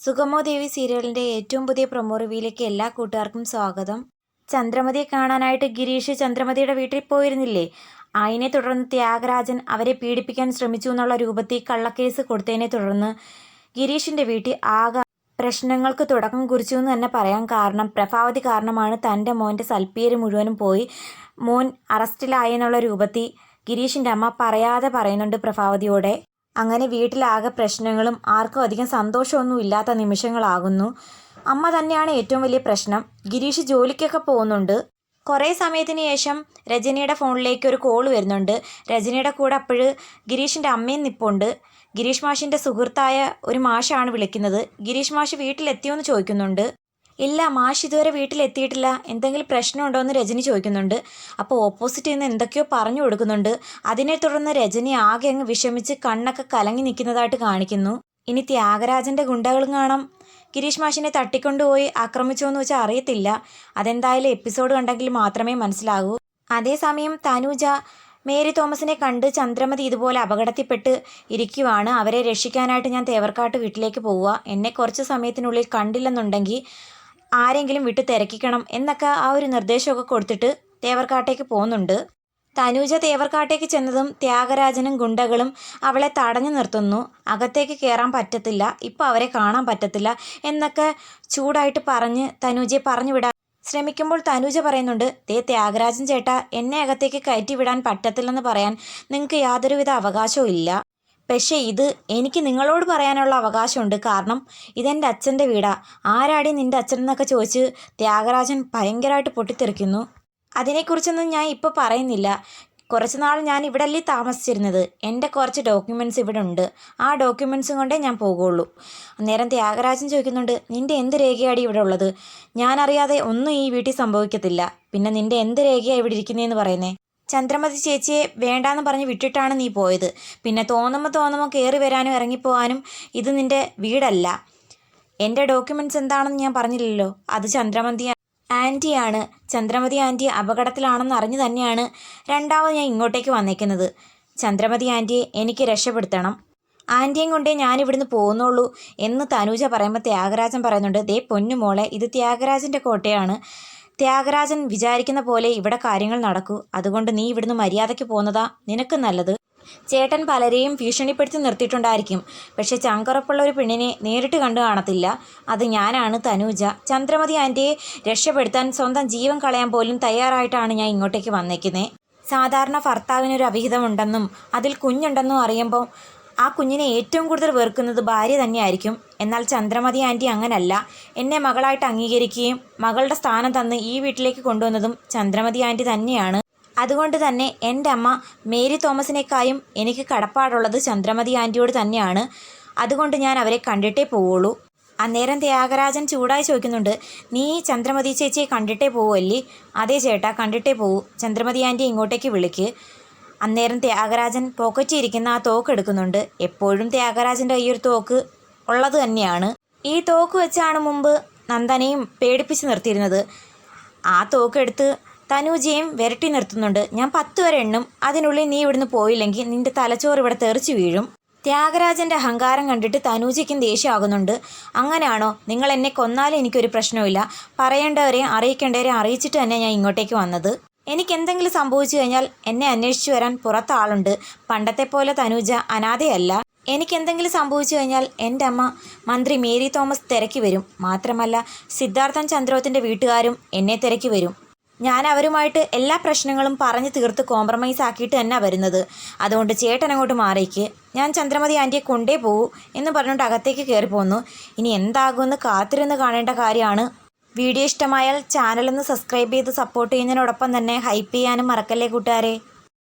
സുഗമോ ദേവി സീരിയലിന്റെ ഏറ്റവും പുതിയ പ്രൊമോ റിവ്യൂയിലേക്ക് എല്ലാ കൂട്ടുകാർക്കും സ്വാഗതം. ചന്ദ്രമതിയെ കാണാനായിട്ട് ഗിരീഷ് ചന്ദ്രമതിയുടെ വീട്ടിൽ പോയിരുന്നില്ലേ? അതിനെ തുടർന്ന് ത്യാഗരാജൻ അവരെ പീഡിപ്പിക്കാൻ ശ്രമിച്ചു എന്നുള്ള രൂപത്തിൽ കള്ളക്കേസ് കൊടുത്തതിനെ തുടർന്ന് ഗിരീഷിന്റെ വീട്ടിൽ ആകെ പ്രശ്നങ്ങൾക്ക് തുടക്കം കുറിച്ചു എന്ന് തന്നെ പറയാൻ കാരണം പ്രഭാവതി കാരണമാണ് തന്റെ മോന്റെ സൽപ്പേര് മുഴുവനും പോയി മോൻ അറസ്റ്റിലായെന്നുള്ള രൂപത്തിൽ ഗിരീഷിന്റെ അമ്മ പറയാതെ പറയുന്നുണ്ട് പ്രഭാവതിയോടെ. അങ്ങനെ വീട്ടിലാകെ പ്രശ്നങ്ങളും ആർക്കും അധികം സന്തോഷമൊന്നും ഇല്ലാത്ത നിമിഷങ്ങളാകുന്നു. അമ്മ തന്നെയാണ് ഏറ്റവും വലിയ പ്രശ്നം. ഗിരീഷ് ജോലിക്കൊക്കെ പോകുന്നുണ്ട്. കുറേ സമയത്തിന് ശേഷം രജനിയുടെ ഫോണിലേക്ക് ഒരു കോൾ വരുന്നുണ്ട്. രജനിയുടെ കൂടെ അപ്പോഴ് ഗിരീഷിന്റെ അമ്മയും നിപ്പുണ്ട്. ഗിരീഷ് മാഷിന്റെ സുഹൃത്തായ ഒരു മാഷാണ് വിളിക്കുന്നത്. ഗിരീഷ് മാഷ് വീട്ടിലെത്തിയോ എന്ന് ചോദിക്കുന്നുണ്ട്. ഇല്ല മാഷ് ഇതുവരെ വീട്ടിലെത്തിയിട്ടില്ല. എന്തെങ്കിലും പ്രശ്നമുണ്ടോ എന്ന് രജനി ചോദിക്കുന്നുണ്ട്. അപ്പോൾ ഓപ്പോസിറ്റ് നിന്ന് എന്തൊക്കെയോ പറഞ്ഞു കൊടുക്കുന്നുണ്ട്. അതിനെ തുടർന്ന് രജനി ആകെ അങ്ങ് വിഷമിച്ച് കണ്ണൊക്കെ കലങ്ങി നിൽക്കുന്നതായിട്ട് കാണിക്കുന്നു. ഇനി ത്യാഗരാജന്റെ ഗുണ്ടകളും കാണാം. ഗിരീഷ് മാഷിനെ തട്ടിക്കൊണ്ടുപോയി ആക്രമിച്ചോ എന്ന് വെച്ചാൽ അറിയത്തില്ല. അതെന്തായാലും എപ്പിസോഡ് കണ്ടെങ്കിൽ മാത്രമേ മനസ്സിലാകൂ. അതേസമയം തനുജ മേരി തോമസിനെ കണ്ട് ചന്ദ്രമതി ഇതുപോലെ അപകടത്തിൽപ്പെട്ട് ഇരിക്കുവാണ്. അവരെ രക്ഷിക്കാനായിട്ട് ഞാൻ തേവർക്കാട്ട് വീട്ടിലേക്ക് പോവുക. എന്നെ കുറച്ച് സമയത്തിനുള്ളിൽ കണ്ടില്ലെന്നുണ്ടെങ്കിൽ ആരെങ്കിലും വിട്ട് തിരക്കിക്കണം എന്നൊക്കെ ആ ഒരു നിർദ്ദേശമൊക്കെ കൊടുത്തിട്ട് തേവർക്കാട്ടേക്ക് പോകുന്നുണ്ട്. തനൂജ തേവർക്കാട്ടേക്ക് ചെന്നതും ത്യാഗരാജനും ഗുണ്ടകളും അവളെ തടഞ്ഞു നിർത്തുന്നു. അകത്തേക്ക് കയറാൻ പറ്റത്തില്ല ഇപ്പം അവരെ കാണാൻ പറ്റത്തില്ല എന്നൊക്കെ ചൂടായിട്ട് പറഞ്ഞ് തനൂജയെ പറഞ്ഞു വിടാൻ ശ്രമിക്കുമ്പോൾ തനൂജ പറയുന്നുണ്ട് ദേ ത്യാഗരാജൻ ചേട്ടാ എന്നെ അകത്തേക്ക് കയറ്റി വിടാൻ പറ്റത്തില്ലെന്ന് പറയാൻ നിങ്ങൾക്ക് യാതൊരുവിധ അവകാശവും ഇല്ല. പക്ഷേ ഇത് എനിക്ക് നിങ്ങളോട് പറയാനുള്ള അവകാശമുണ്ട്. കാരണം ഇതെന്റെ അച്ഛന്റെ വീടാണ് ആരാടി നിന്റെ അച്ഛൻ എന്നൊക്കെ ചോദിച്ച് ത്യാഗരാജൻ ഭയങ്കരമായിട്ട് പൊട്ടിത്തെറിക്കുന്നു. അതിനെക്കുറിച്ചൊന്നും ഞാൻ ഇപ്പോൾ പറയുന്നില്ല. കുറച്ച് നാൾ ഞാൻ ഇവിടെ അല്ലേ താമസിച്ചിരുന്നത്. എന്റെ കുറച്ച് ഡോക്യുമെന്റ്സ് ഇവിടെ ഉണ്ട് ആ ഡോക്യുമെന്റ്സും കൊണ്ടേ ഞാൻ പോകുള്ളൂ. അന്നേരം ത്യാഗരാജൻ ചോദിക്കുന്നുണ്ട് നിന്റെ എന്ത് രേഖയാണ് ഇവിടെ ഉള്ളത്? ഞാനറിയാതെ ഒന്നും ഈ വീട്ടിൽ സംഭവിക്കത്തില്ല. പിന്നെ നിന്റെ എന്ത് രേഖയാണ് ഇവിടെ ഇരിക്കുന്നതെന്ന് പറയുന്നേ? ചന്ദ്രമതി ചേച്ചിയെ വേണ്ടാന്ന് പറഞ്ഞ് വിട്ടിട്ടാണ് നീ പോയത്. പിന്നെ തോന്നുമ്പോൾ തോന്നുമ്പോൾ കയറി വരാനും ഇറങ്ങിപ്പോവാനും ഇത് നിന്റെ വീടല്ല. എന്റെ ഡോക്യുമെന്റ്സ് എന്താണെന്ന് ഞാൻ പറഞ്ഞില്ലല്ലോ. അത് ചന്ദ്രമതി ആന്റിയാണ് ചന്ദ്രമതി ആന്റി അപകടത്തിലാണെന്ന് അറിഞ്ഞു തന്നെയാണ് രണ്ടാമത് ഞാൻ ഇങ്ങോട്ടേക്ക് വന്നേക്കുന്നത്. ചന്ദ്രമതി ആന്റിയെ എനിക്ക് രക്ഷപ്പെടുത്തണം. ആന്റിയും കൊണ്ടേ ഞാനിവിടുന്ന് പോകുന്നുള്ളൂ എന്ന് തനൂജ പറയുമ്പോൾ ത്യാഗരാജൻ പറയുന്നുണ്ട്. ദേ പൊന്നുമോളെ ഇത് ത്യാഗരാജന്റെ കോട്ടയാണ്. ത്യാഗരാജൻ വിചാരിക്കുന്ന പോലെ ഇവിടെ കാര്യങ്ങൾ നടക്കൂ. അതുകൊണ്ട് നീ ഇവിടുന്ന് മര്യാദയ്ക്ക് പോകുന്നതാ നിനക്ക് നല്ലത്. ചേട്ടൻ പലരെയും ഭീഷണിപ്പെടുത്തി നിർത്തിയിട്ടുണ്ടായിരിക്കും. പക്ഷെ ചങ്കറപ്പുള്ള ഒരു പെണ്ണിനെ നേരിട്ട് കണ്ടു കാണത്തില്ല. അത് ഞാനാണ് തനൂജ. ചന്ദ്രമതി ആന്റിയെ രക്ഷപ്പെടുത്താൻ സ്വന്തം ജീവൻ കളയാൻ പോലും തയ്യാറായിട്ടാണ് ഞാൻ ഇങ്ങോട്ടേക്ക് വന്നേക്കുന്നത് സാധാരണ ഭർത്താവിനൊരു അവിഹിതമുണ്ടെന്നും അതിൽ കുഞ്ഞുണ്ടെന്നും അറിയുമ്പോൾ ആ കുഞ്ഞിനെ ഏറ്റവും കൂടുതൽ വെറുക്കുന്നത് ഭാര്യ തന്നെയായിരിക്കും. എന്നാൽ ചന്ദ്രമതി ആന്റി അങ്ങനല്ല. എന്നെ മകളായിട്ട് അംഗീകരിക്കുകയും മകളുടെ സ്ഥാനം തന്ന് ഈ വീട്ടിലേക്ക് കൊണ്ടുവന്നതും ചന്ദ്രമതി ആന്റി തന്നെയാണ്. അതുകൊണ്ട് തന്നെ എന്റെ അമ്മ മേരി തോമസിനേക്കായും എനിക്ക് കടപ്പാടുള്ളത് ചന്ദ്രമതി ആന്റിയോട് തന്നെയാണ്. അതുകൊണ്ട് ഞാൻ അവരെ കണ്ടിട്ടേ പോവുള്ളൂ. അന്നേരം ത്യാഗരാജൻ ചൂടായി ചോദിക്കുന്നുണ്ട് നീ ചന്ദ്രമതി ചേച്ചിയെ കണ്ടിട്ടേ പോവുമല്ലേ അതേ ചേട്ടാ കണ്ടിട്ടേ പോവൂ. ചന്ദ്രമതി ആന്റി ഇങ്ങോട്ടേക്ക് വിളിക്ക്. അന്നേരം ത്യാഗരാജൻ പോക്കറ്റിൽ ഇരിക്കുന്ന ആ തോക്ക് എടുക്കുന്നുണ്ട്. എപ്പോഴും ത്യാഗരാജന്റെ ഈ ഒരു തോക്ക് ഉള്ളത് തന്നെയാണ്. ഈ തോക്ക് വെച്ചാണ് മുമ്പ് നന്ദനെയും പേടിപ്പിച്ച് നിർത്തിയിരുന്നത്. ആ തോക്കെടുത്ത് തനൂജയും വിരട്ടി നിർത്തുന്നുണ്ട്. ഞാൻ പത്ത് വരെ എണ്ണും. അതിനുള്ളിൽ നീ ഇവിടുന്ന് പോയില്ലെങ്കിൽ നിന്റെ തലച്ചോറ് ഇവിടെ തെറിച്ചു വീഴും. ത്യാഗരാജന്റെ അഹങ്കാരം കണ്ടിട്ട് തനൂജയ്ക്കും ദേഷ്യമാകുന്നുണ്ട്. അങ്ങനെയാണോ? നിങ്ങൾ എന്നെ കൊന്നാലും എനിക്കൊരു പ്രശ്നമില്ല പറയേണ്ടവരെയും അറിയിക്കേണ്ടവരെയും അറിയിച്ചിട്ട് തന്നെ ഞാൻ ഇങ്ങോട്ടേക്ക് വന്നത്. എനിക്ക് എന്തെങ്കിലും സംഭവിച്ചു കഴിഞ്ഞാൽ എന്നെ അന്വേഷിച്ചു വരാൻ പുറത്ത് ആളുണ്ട്. പണ്ടത്തെ പോലെ തനൂജ അനാഥയല്ല. എനിക്ക് എന്തെങ്കിലും സംഭവിച്ചു കഴിഞ്ഞാൽ എന്റെ അമ്മ മന്ത്രി മേരി തോമസ് തിരക്കി വരും. മാത്രമല്ല സിദ്ധാർത്ഥൻ ചന്ദ്രോത്തിന്റെ വീട്ടുകാരും എന്നെ തിരക്കി വരും. ഞാൻ അവരുമായിട്ട് എല്ലാ പ്രശ്നങ്ങളും പറഞ്ഞു തീർത്ത് കോംപ്രമൈസ് ആക്കിയിട്ട് തന്നെ വരുന്നത്. അതുകൊണ്ട് ചേട്ടൻ അങ്ങോട്ട് മാറിക്ക്. ഞാൻ ചന്ദ്രമതി ആന്റിയെ കൊണ്ടേ പോകൂ എന്ന് പറഞ്ഞുകൊണ്ട് അകത്തേക്ക് കയറി പോന്നു ഇനി എന്താകുമെന്ന് കാത്തിരുന്ന് കാണേണ്ട കാര്യമാണ് വീഡിയോ ഇഷ്ടമായാൽ ചാനലൊന്ന് സബ്സ്ക്രൈബ് ചെയ്ത് സപ്പോർട്ട് ചെയ്യുന്നതിനോടൊപ്പം തന്നെ ഹൈപ്പ് ചെയ്യാനും മറക്കല്ലേ കൂട്ടുകാരെ.